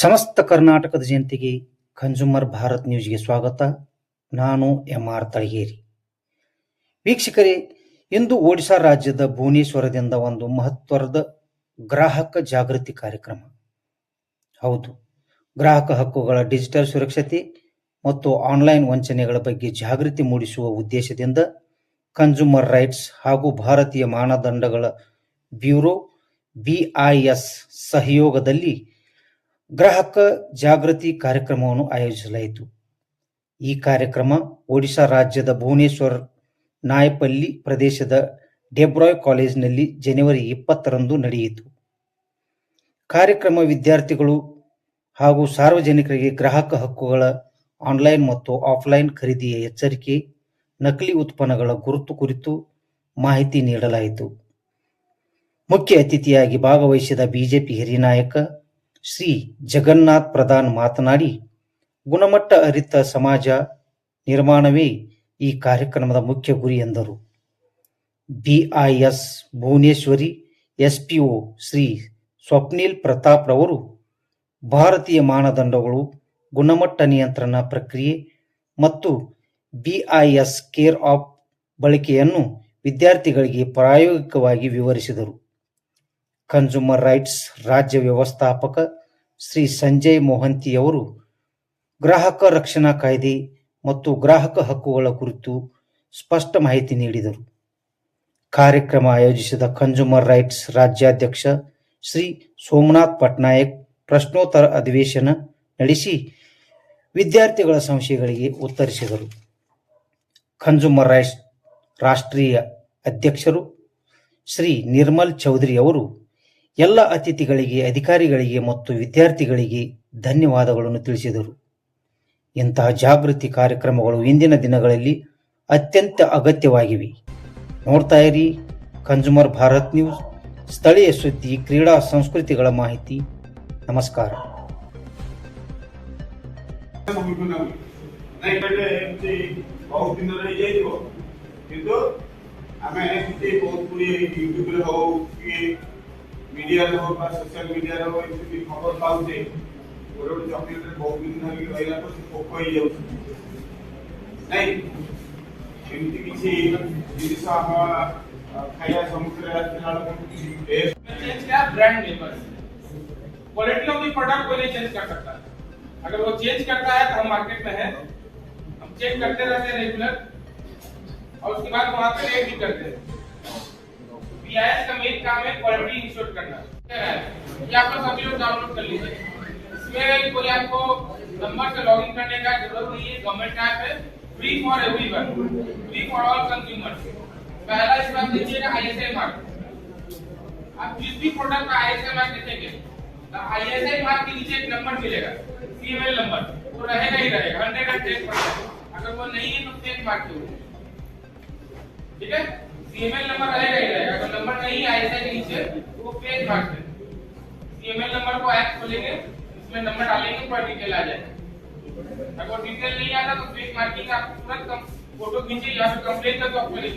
ಸಮಸ್ತ ಕರ್ನಾಟಕದ ಜನತೆಗೆ ಕನ್ಸೂಮರ್ ಭಾರತ್ ನ್ಯೂಸ್ಗೆ ಸ್ವಾಗತ. ನಾನು ಎಂ ಆರ್ ತಳಗೇರಿ. ವೀಕ್ಷಕರೇ, ಇಂದು ಒಡಿಶಾ ರಾಜ್ಯದ ಭುವನೇಶ್ವರದಿಂದ ಒಂದು ಮಹತ್ವದ ಗ್ರಾಹಕ ಜಾಗೃತಿ ಕಾರ್ಯಕ್ರಮ. ಹೌದು, ಗ್ರಾಹಕ ಹಕ್ಕುಗಳ ಡಿಜಿಟಲ್ ಸುರಕ್ಷತೆ ಮತ್ತು ಆನ್ಲೈನ್ ವಂಚನೆಗಳ ಬಗ್ಗೆ ಜಾಗೃತಿ ಮೂಡಿಸುವ ಉದ್ದೇಶದಿಂದ ಕನ್ಸ್ಯೂಮರ್ ರೈಟ್ಸ್ ಹಾಗೂ ಭಾರತೀಯ ಮಾನದಂಡಗಳ ಬ್ಯೂರೋ ಬಿಐಎಸ್ ಸಹಯೋಗದಲ್ಲಿ ಗ್ರಾಹಕ ಜಾಗೃತಿ ಕಾರ್ಯಕ್ರಮವನ್ನು ಆಯೋಜಿಸಲಾಯಿತು. ಈ ಕಾರ್ಯಕ್ರಮ ಒಡಿಶಾ ರಾಜ್ಯದ ಭುವನೇಶ್ವರ್ ನಾಯಪಲ್ಲಿ ಪ್ರದೇಶದ ಡೆಬ್ರಾಯ್ ಕಾಲೇಜಿನಲ್ಲಿ ಜನವರಿ ಇಪ್ಪತ್ತರಂದು ನಡೆಯಿತು. ಕಾರ್ಯಕ್ರಮ ವಿದ್ಯಾರ್ಥಿಗಳು ಹಾಗೂ ಸಾರ್ವಜನಿಕರಿಗೆ ಗ್ರಾಹಕ ಹಕ್ಕುಗಳ ಆನ್ಲೈನ್ ಮತ್ತು ಆಫ್ಲೈನ್ ಖರೀದಿಯ ಎಚ್ಚರಿಕೆ, ನಕಲಿ ಉತ್ಪನ್ನಗಳ ಗುರುತು ಕುರಿತು ಮಾಹಿತಿ ನೀಡಲಾಯಿತು. ಮುಖ್ಯ ಅತಿಥಿಯಾಗಿ ಭಾಗವಹಿಸಿದ ಬಿಜೆಪಿ ಹಿರಿಯ ನಾಯಕ ಶ್ರೀ ಜಗನ್ನಾಥ್ ಪ್ರಧಾನ್ ಮಾತನಾಡಿ, ಗುಣಮಟ್ಟ ಅರಿತ ಸಮಾಜ ನಿರ್ಮಾಣವೇ ಈ ಕಾರ್ಯಕ್ರಮದ ಮುಖ್ಯ ಗುರಿ ಎಂದರು. ಬಿಐಎಸ್ ಭುವನೇಶ್ವರಿ, ಎಸ್ಪಿಒ ಶ್ರೀ ಸ್ವಪ್ನಿಲ್ ಪ್ರತಾಪ್ ರವರು, ಭಾರತೀಯ ಮಾನದಂಡಗಳು, ಗುಣಮಟ್ಟ ನಿಯಂತ್ರಣ ಪ್ರಕ್ರಿಯೆ ಮತ್ತು ಬಿಐಎಸ್ ಕೇರ್ ಆಫ್ ಬಳಕೆಯನ್ನು ವಿದ್ಯಾರ್ಥಿಗಳಿಗೆ ಪ್ರಾಯೋಗಿಕವಾಗಿ ವಿವರಿಸಿದರು. ಕನ್ಸ್ಯೂಮರ್ ರೈಟ್ಸ್ ರಾಜ್ಯ ವ್ಯವಸ್ಥಾಪಕ ಶ್ರೀ ಸಂಜಯ್ ಮೋಹಂತಿಯವರು ಗ್ರಾಹಕ ರಕ್ಷಣಾ ಕಾಯ್ದೆ ಮತ್ತು ಗ್ರಾಹಕ ಹಕ್ಕುಗಳ ಕುರಿತು ಸ್ಪಷ್ಟ ಮಾಹಿತಿ ನೀಡಿದರು. ಕಾರ್ಯಕ್ರಮ ಆಯೋಜಿಸಿದ ಕನ್ಸ್ಯೂಮರ್ ರೈಟ್ಸ್ ರಾಜ್ಯಾಧ್ಯಕ್ಷ ಶ್ರೀ ಸೋಮನಾಥ್ ಪಟ್ನಾಯಕ್ ಪ್ರಶ್ನೋತ್ತರ ಅಧಿವೇಶನ ನಡೆಸಿ ವಿದ್ಯಾರ್ಥಿಗಳ ಸಂಶಯಗಳಿಗೆ ಉತ್ತರಿಸಿದರು. ಕನ್ಸ್ಯೂಮರ್ ರೈಟ್ಸ್ ರಾಷ್ಟ್ರೀಯ ಅಧ್ಯಕ್ಷರು ಶ್ರೀ ನಿರ್ಮಲ್ ಚೌಧರಿ ಅವರು ಎಲ್ಲ ಅತಿಥಿಗಳಿಗೆ ಅಧಿಕಾರಿಗಳಿಗೆ ಮತ್ತು ವಿದ್ಯಾರ್ಥಿಗಳಿಗೆ ಧನ್ಯವಾದಗಳನ್ನು ತಿಳಿಸಿದರು ಇಂತಹ ಜಾಗೃತಿ ಕಾರ್ಯಕ್ರಮಗಳು ಇಂದಿನ ದಿನಗಳಲ್ಲಿ ಅತ್ಯಂತ ಅಗತ್ಯವಾಗಿವೆ ನೋಡ್ತಾ ಇರಿ ಕನ್ಸ್ಯೂಮರ್ ಭಾರತ್ ನ್ಯೂಸ್ ಸ್ಥಳೀಯ ಸುದ್ದಿ ಕ್ರೀಡಾ ಸಂಸ್ಕೃತಿಗಳ ಮಾಹಿತಿ ನಮಸ್ಕಾರ ସମ୍ମୁଖୀନ ହୁଏ ନାଇଁ କହିଲେ ଏମିତି ବହୁତ ଦିନ ରହିଯାଇଥିବ କିନ୍ତୁ ଆମେ ଏମିତି ବହୁତ ଗୁଡ଼ିଏ ୟୁଟ୍ୟୁବରେ ହଉ କି ମିଡ଼ିଆରେ ହଉ ବା ସୋସିଆଲ ମିଡ଼ିଆରେ ହଉ ଏମିତି ଖବର ପାଉଛେ ଗୋଟେ ଗୋଟେ ଚକୋଲେଟରେ ବହୁତ ଦିନ ଧରିକି ରହିଲା ପରେ ସେ ପୋକ ହେଇଯାଉଛି ନାଇଁ ଏମିତି କିଛି ଜିନିଷ ଆମ ଖାଇବା ସମ୍ମୁଖରେ ଆସିଲା ବେଳକୁ ଟେଷ୍ଟ चेंज किया ब्रांड नेम बस क्वालिटी ऑफ द प्रोडक्ट कोई नहीं चेंज कर सकता अगर वो चेंज करता है तो हम मार्केट में है हम चेक करते रहते हैं रेगुलर और उसके बाद वहां पे रेट भी करते हैं बीआईएस का मेन काम है क्वालिटी इंश्योर करना। ये आप सभी लोग डाउनलोड कर लीजिए। इसमें कोई आपको नंबर से लॉगिन करने का ज़रूरत नहीं है गवर्नमेंट ऐप है free for everyone free for all consumers पहला इस बात लीजिएगा आईएसआई मार्क आप जिस भी प्रोडक्ट का आईएसआई मार्क देखेंगे तो आईएसआई मार्क के नीचे एक नंबर मिलेगा सीएमएल नंबर तो रहेगा ही रहेगा हंड्रेड एंड टेन परसेंट अगर वो नहीं है तो फेक मार्क ठीक है? सीएमएल नंबर रहेगा ही रहेगा अगर नंबर नहीं आया के नीचे तो वो पेज मार्क है। सीएमएल नंबर को ऐप खोलेंगे, इसमें नंबर डालेंगे, पूरा डिटेल आ जाएगा। अगर डिटेल नहीं आता तो पेज मार्किंग आप तुरंत फ़ोटो खींचे या फिर कंप्लेन दो आपको ले